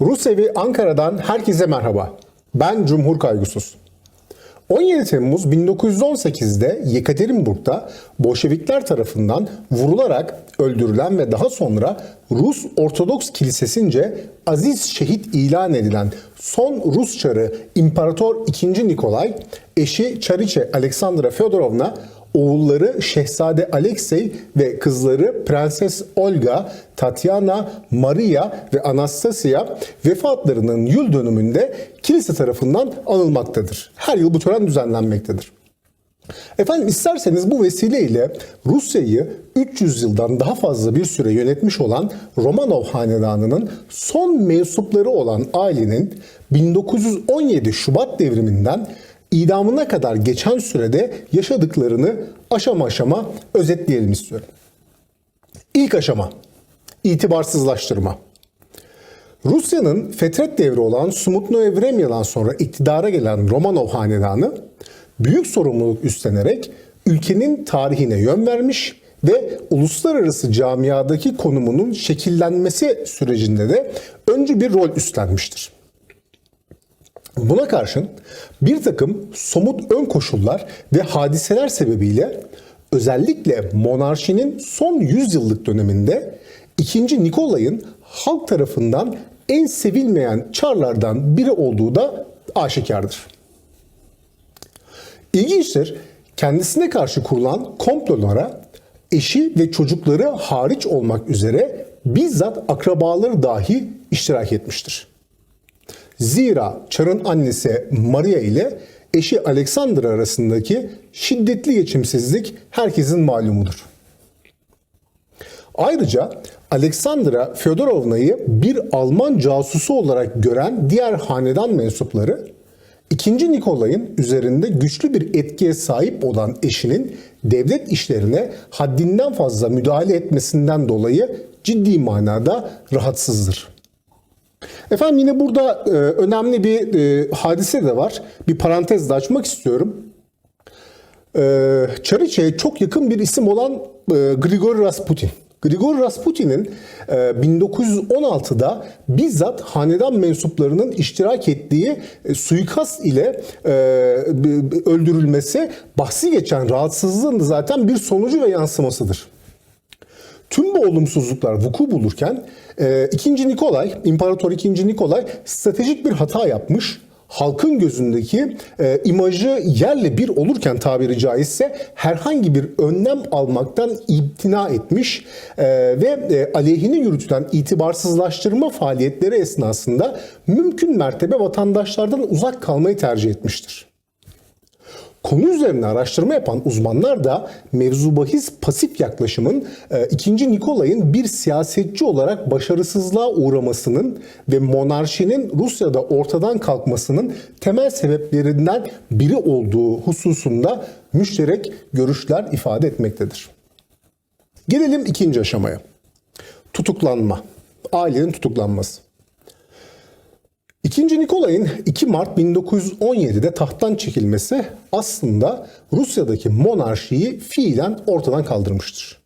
Rus evi Ankara'dan herkese merhaba. Ben Cumhur Kaygusuz. 17 Temmuz 1918'de Yekaterinburg'da Bolşevikler tarafından vurularak öldürülen ve daha sonra Rus Ortodoks Kilisesince aziz şehit ilan edilen son Rus çarı İmparator II. Nikolay, eşi Çariçe Aleksandra Fyodorovna oğulları Şehzade Alexey ve kızları Prenses Olga, Tatyana, Maria ve Anastasia vefatlarının yıl dönümünde kilise tarafından anılmaktadır. Her yıl bu tören düzenlenmektedir. Efendim isterseniz bu vesileyle Rusya'yı 300 yıldan daha fazla bir süre yönetmiş olan Romanov hanedanının son mensupları olan ailenin 1917 Şubat devriminden idamına kadar geçen sürede yaşadıklarını aşama aşama özetleyelim istiyorum. İlk aşama itibarsızlaştırma. Rusya'nın fetret devri olan Smutno Evremya'dan sonra iktidara gelen Romanov hanedanı büyük sorumluluk üstlenerek ülkenin tarihine yön vermiş ve uluslararası camiadaki konumunun şekillenmesi sürecinde de öncü bir rol üstlenmiştir. Buna karşın bir takım somut ön koşullar ve hadiseler sebebiyle özellikle monarşinin son 100 yıllık döneminde 2. Nikolay'ın halk tarafından en sevilmeyen çarlardan biri olduğu da aşikardır. İlginçtir, kendisine karşı kurulan komplolara eşi ve çocukları hariç olmak üzere bizzat akrabaları dahi iştirak etmiştir. Zira Çar'ın annesi Maria ile eşi Alexander arasındaki şiddetli geçimsizlik herkesin malumudur. Ayrıca Alexandra Fyodorovna'yı bir Alman casusu olarak gören diğer hanedan mensupları 2. Nikolay'ın üzerinde güçlü bir etkiye sahip olan eşinin devlet işlerine haddinden fazla müdahale etmesinden dolayı ciddi manada rahatsızdır. Efendim yine burada e, önemli bir e, hadise de var. Bir parantez de açmak istiyorum. E, Çariçe'ye çok yakın bir isim olan e, Grigori Rasputin. Grigori Rasputin'in e, 1916'da bizzat hanedan mensuplarının iştirak ettiği e, suikast ile e, öldürülmesi bahsi geçen rahatsızlığın zaten bir sonucu ve yansımasıdır. Tüm bu olumsuzluklar vuku bulurken e, 2. Nikolay, İmparator 2. Nikolay stratejik bir hata yapmış. Halkın gözündeki e, imajı yerle bir olurken tabiri caizse herhangi bir önlem almaktan imtina etmiş e, ve e, aleyhine yürütülen itibarsızlaştırma faaliyetleri esnasında mümkün mertebe vatandaşlardan uzak kalmayı tercih etmiştir. Konu üzerine araştırma yapan uzmanlar da mevzu bahis pasif yaklaşımın 2. Nikolay'ın bir siyasetçi olarak başarısızlığa uğramasının ve monarşinin Rusya'da ortadan kalkmasının temel sebeplerinden biri olduğu hususunda müşterek görüşler ifade etmektedir. Gelelim ikinci aşamaya. Tutuklanma. Ailenin tutuklanması. İkinci Nikolay'ın 2 Mart 1917'de tahttan çekilmesi aslında Rusya'daki monarşiyi fiilen ortadan kaldırmıştır.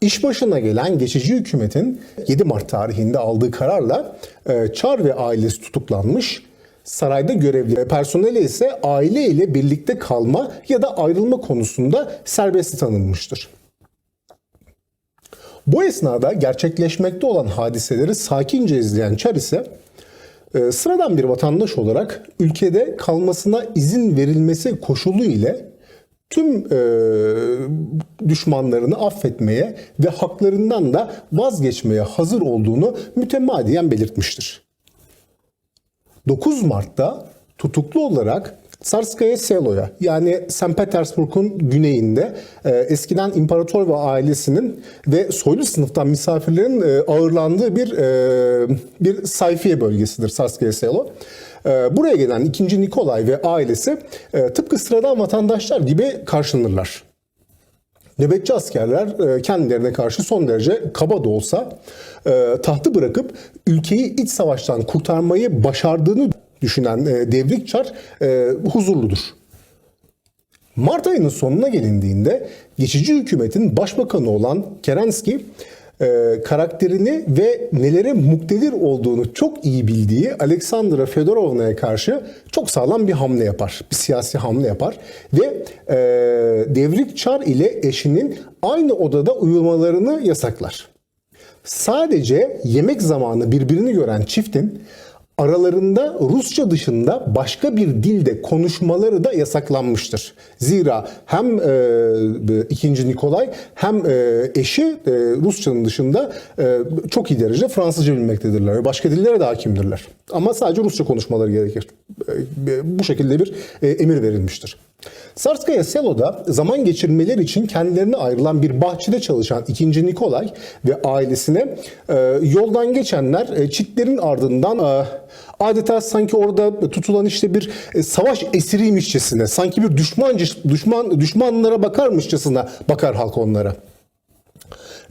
İş başına gelen geçici hükümetin 7 Mart tarihinde aldığı kararla e, Çar ve ailesi tutuklanmış, sarayda görevli personeli ise aile ile birlikte kalma ya da ayrılma konusunda serbestli tanınmıştır. Bu esnada gerçekleşmekte olan hadiseleri sakince izleyen Çar ise sıradan bir vatandaş olarak ülkede kalmasına izin verilmesi koşulu ile tüm e, düşmanlarını affetmeye ve haklarından da vazgeçmeye hazır olduğunu mütemadiyen belirtmiştir. 9 Mart'ta tutuklu olarak Tsarskaya Selo'ya yani St. Petersburg'un güneyinde e, eskiden imparator ve ailesinin ve soylu sınıftan misafirlerin e, ağırlandığı bir e, bir sayfiye bölgesidir Tsarskaya Selo. E, buraya gelen 2. Nikolay ve ailesi e, tıpkı sıradan vatandaşlar gibi karşılanırlar. Nöbetçi askerler e, kendilerine karşı son derece kaba da olsa e, tahtı bırakıp ülkeyi iç savaştan kurtarmayı başardığını düşünen e, Devrik Çar e, huzurludur. Mart ayının sonuna gelindiğinde geçici hükümetin başbakanı olan Kerenski e, karakterini ve nelere muktedir olduğunu çok iyi bildiği Alexandra Fedorovna'ya karşı çok sağlam bir hamle yapar. Bir siyasi hamle yapar. Ve e, Devrik Çar ile eşinin aynı odada uyumalarını yasaklar. Sadece yemek zamanı birbirini gören çiftin aralarında Rusça dışında başka bir dilde konuşmaları da yasaklanmıştır. Zira hem e, 2. Nikolay hem e, eşi e, Rusçanın dışında e, çok iyi derecede Fransızca bilmektedirler başka dillere de hakimdirler. Ama sadece Rusça konuşmaları gerekir. E, bu şekilde bir e, emir verilmiştir. Sarskaya Selo'da zaman geçirmeler için kendilerine ayrılan bir bahçede çalışan 2. Nikolay ve ailesine e, yoldan geçenler e, çitlerin ardından e, adeta sanki orada tutulan işte bir e, savaş esiriymişçesine, sanki bir düşman düşman düşmanlara bakarmışçasına bakar halk onlara.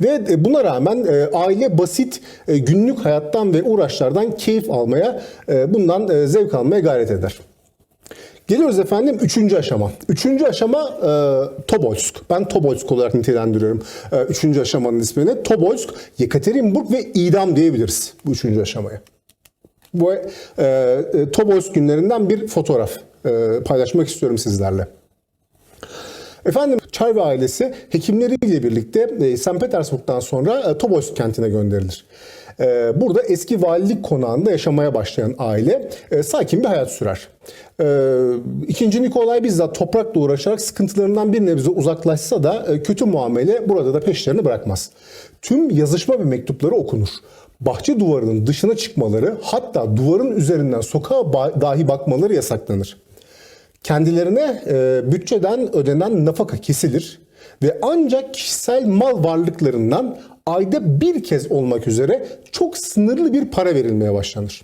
Ve e, buna rağmen e, aile basit e, günlük hayattan ve uğraşlardan keyif almaya, bundan zevk almaya gayret eder. Geliyoruz efendim üçüncü aşama. Üçüncü aşama e, Tobolsk. Ben Tobolsk olarak nitelendiriyorum e, üçüncü aşamanın ismini. Tobolsk, Yekaterinburg ve idam diyebiliriz bu üçüncü aşamaya. Bu e, e, Tobolsk günlerinden bir fotoğraf e, paylaşmak istiyorum sizlerle. Efendim Çar ve ailesi hekimleriyle birlikte e, St. Petersburg'dan sonra e, Tobolsk kentine gönderilir. E, burada eski valilik konağında yaşamaya başlayan aile e, sakin bir hayat sürer. E, İkinci Nikolay bizzat toprakla uğraşarak sıkıntılarından bir nebze uzaklaşsa da e, kötü muamele burada da peşlerini bırakmaz. Tüm yazışma ve mektupları okunur bahçe duvarının dışına çıkmaları hatta duvarın üzerinden sokağa dahi bakmaları yasaklanır. Kendilerine e, bütçeden ödenen nafaka kesilir ve ancak kişisel mal varlıklarından ayda bir kez olmak üzere çok sınırlı bir para verilmeye başlanır.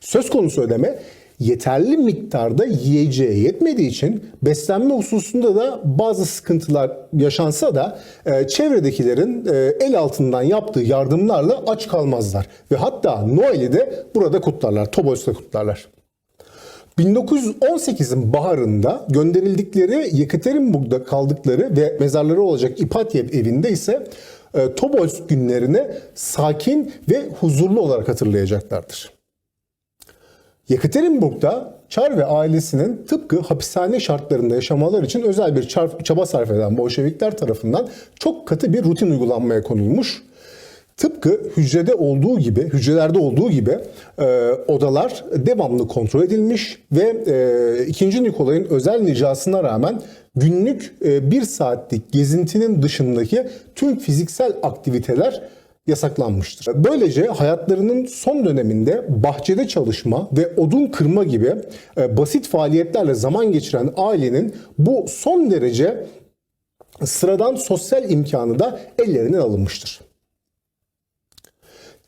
Söz konusu ödeme yeterli miktarda yiyeceğe yetmediği için beslenme hususunda da bazı sıkıntılar yaşansa da e, çevredekilerin e, el altından yaptığı yardımlarla aç kalmazlar. Ve hatta Noel'i de burada kutlarlar, Tobolsk'ta kutlarlar. 1918'in baharında gönderildikleri Yekaterinburg'da kaldıkları ve mezarları olacak İpatyev evinde ise e, Tobolsk günlerini sakin ve huzurlu olarak hatırlayacaklardır. Yekaterinburg'da Çar ve ailesinin tıpkı hapishane şartlarında yaşamalar için özel bir çaba sarf eden Bolşevikler tarafından çok katı bir rutin uygulanmaya konulmuş. Tıpkı hücrede olduğu gibi, hücrelerde olduğu gibi e, odalar devamlı kontrol edilmiş ve e, 2. Nikolay'ın özel nicasına rağmen günlük e, bir saatlik gezintinin dışındaki tüm fiziksel aktiviteler yasaklanmıştır. Böylece hayatlarının son döneminde bahçede çalışma ve odun kırma gibi e, basit faaliyetlerle zaman geçiren ailenin bu son derece sıradan sosyal imkanı da ellerinden alınmıştır.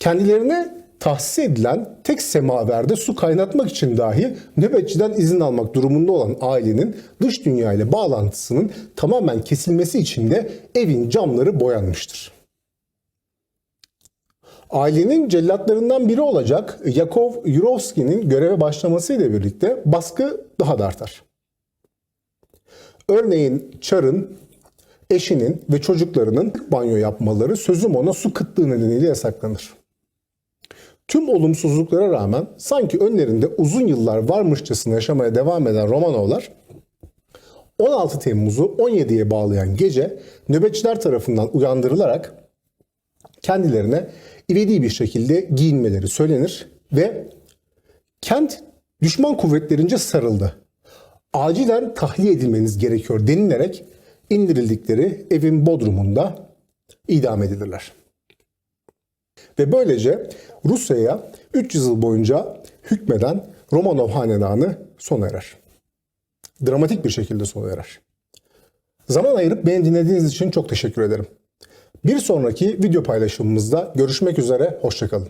Kendilerine tahsis edilen tek semaverde su kaynatmak için dahi nöbetçiden izin almak durumunda olan ailenin dış dünya ile bağlantısının tamamen kesilmesi için de evin camları boyanmıştır. Ailenin cellatlarından biri olacak Yakov Yurovski'nin göreve başlamasıyla birlikte baskı daha da artar. Örneğin Çar'ın eşinin ve çocuklarının banyo yapmaları sözüm ona su kıtlığı nedeniyle yasaklanır. Tüm olumsuzluklara rağmen sanki önlerinde uzun yıllar varmışçasına yaşamaya devam eden Romanovlar 16 Temmuz'u 17'ye bağlayan gece nöbetçiler tarafından uyandırılarak kendilerine ivedi bir şekilde giyinmeleri söylenir ve kent düşman kuvvetlerince sarıldı. Acilen tahliye edilmeniz gerekiyor denilerek indirildikleri evin bodrumunda idam edilirler. Ve böylece Rusya'ya 300 yıl boyunca hükmeden Romanov hanedanı sona erer. Dramatik bir şekilde sona erer. Zaman ayırıp beni dinlediğiniz için çok teşekkür ederim. Bir sonraki video paylaşımımızda görüşmek üzere, hoşçakalın.